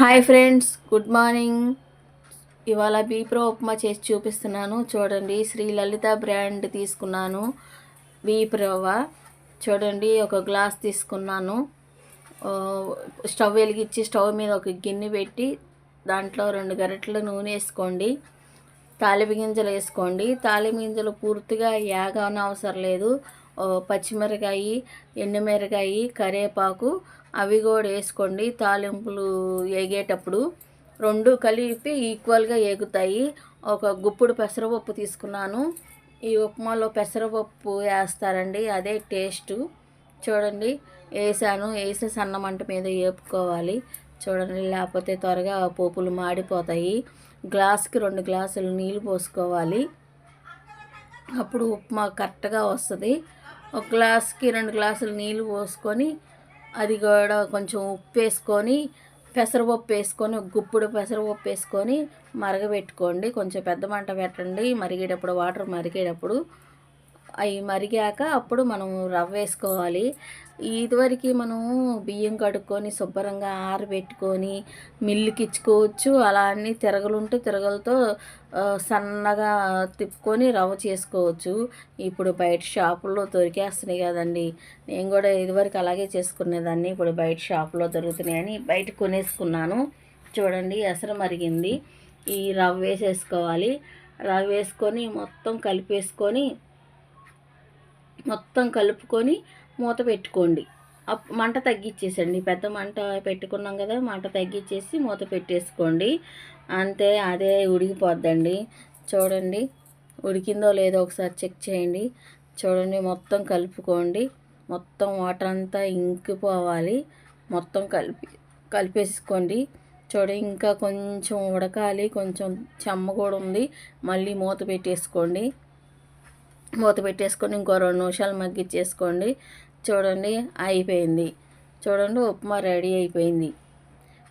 Hi friends good morning. ఇవాళ బీప్రో ఉప్మా చేసి చూపిస్తున్నాను. చూడండి శ్రీ లలిత బ్రాండ్ తీసుకున్నాను. బీప్రోవా చూడండి ఒక గ్లాస్ తీసుకున్నాను. స్టవ్ వెలిగించి స్టవ్ మీద ఒక గిన్నె పెట్టి దాంట్లో రెండు గరిటెలు నూనె వేసుకోండి. తాలింపు గింజలు వేసుకోండి. తాలింపు గింజలు పూర్తిగా యాగన అవసరం లేదు. పచ్చిమిరకాయ ఎండుమిరకాయ కరివేపాకు అవి కూడా వేసుకోండి. తాలింపులు వేగేటప్పుడు రెండు కలిపి ఈక్వల్గా ఏగుతాయి. ఒక గుప్పుడు పెసరపప్పు తీసుకున్నాను. ఈ ఉప్మాలో పెసరపప్పు వేస్తారండి. అదే టేస్టు. చూడండి వేసాను. వేసి సన్న మంట మీద వేపుకోవాలి చూడండి లేకపోతే త్వరగా పోపులు మాడిపోతాయి. గ్లాస్కి రెండు గ్లాసులు నీళ్ళు పోసుకోవాలి. అప్పుడు ఉప్మా కరెక్ట్గా వస్తుంది. ఒక గ్లాస్కి రెండు గ్లాసులు నీళ్ళు పోసుకొని అది కూడా కొంచెం ఉప్పు వేసుకొని పెసరపప్పు వేసుకొని గుప్పుడు పెసరపప్పు వేసుకొని మరగబెట్టుకోండి. కొంచెం పెద్ద మంట పెట్టండి. మరిగేటప్పుడు వాటర్ మరిగేటప్పుడు. అవి మరిగాక అప్పుడు మనం రవ్వ వేసుకోవాలి. ఇదివరకు మనము బియ్యం కడుక్కొని శుభ్రంగా ఆరబెట్టుకొని మిల్లుకి ఇచ్చుకోవచ్చు. అలా అన్ని తిరగలుంటే తిరగలతో సన్నగా తిప్పుకొని రవ్వ చేసుకోవచ్చు. ఇప్పుడు బయట షాపుల్లో దొరికేస్తున్నాయి కదండి. నేను కూడా ఇదివరకు అలాగే చేసుకునేదాన్ని. ఇప్పుడు బయట షాపులో దొరుకుతున్నాయని బయట కొనేసుకున్నాను. చూడండి ఎసరు మరిగింది. ఈ రవ్వ వేసేసుకోవాలి. రవ్వ వేసుకొని మొత్తం కలిపేసుకొని మొత్తం కలుపుకొని మూత పెట్టుకోండి. అప్ మంట తగ్గించేసండి పెద్ద మంట పెట్టుకున్నాం కదా మంట తగ్గించేసి మూత పెట్టేసుకోండి. అంతే అదే ఉడికిపోద్దండి. చూడండి ఉడికిందో లేదో ఒకసారి చెక్ చేయండి. చూడండి మొత్తం కలుపుకోండి. మొత్తం వాటర్ అంతా ఇంకిపోవాలి. మొత్తం కలిపి కలిపేసుకోండి. చూడండి ఇంకా కొంచెం ఉడకాలి. కొంచెం చెమ్మ కూడా ఉంది. మళ్ళీ మూత పెట్టేసుకోండి. మూత పెట్టేసుకొని ఇంకో రెండు నిమిషాలు మగ్గిచ్చేసుకోండి. చూడండి అయిపోయింది. చూడండి ఉప్మా రెడీ అయిపోయింది.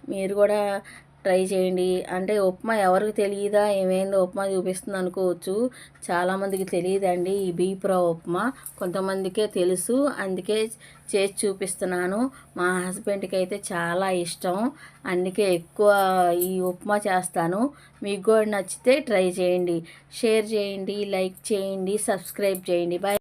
మీరు కూడా ట్రై చేయండి. అంటే ఉప్మా ఎవరికి తెలియదా ఏమైందో ఉప్మా చూపిస్తుంది అనుకోవచ్చు. చాలామందికి తెలియదండి ఈ బీప్రా ఉప్మా. కొంతమందికే తెలుసు. అందుకే చేసి చూపిస్తున్నాను. మా హస్బెండ్కి అయితే చాలా ఇష్టం. అందుకే ఎక్కువ ఈ ఉప్మా చేస్తాను. మీకు కూడా నచ్చితే ట్రై చేయండి. షేర్ చేయండి. లైక్ చేయండి. సబ్స్క్రైబ్ చేయండి. బాయ్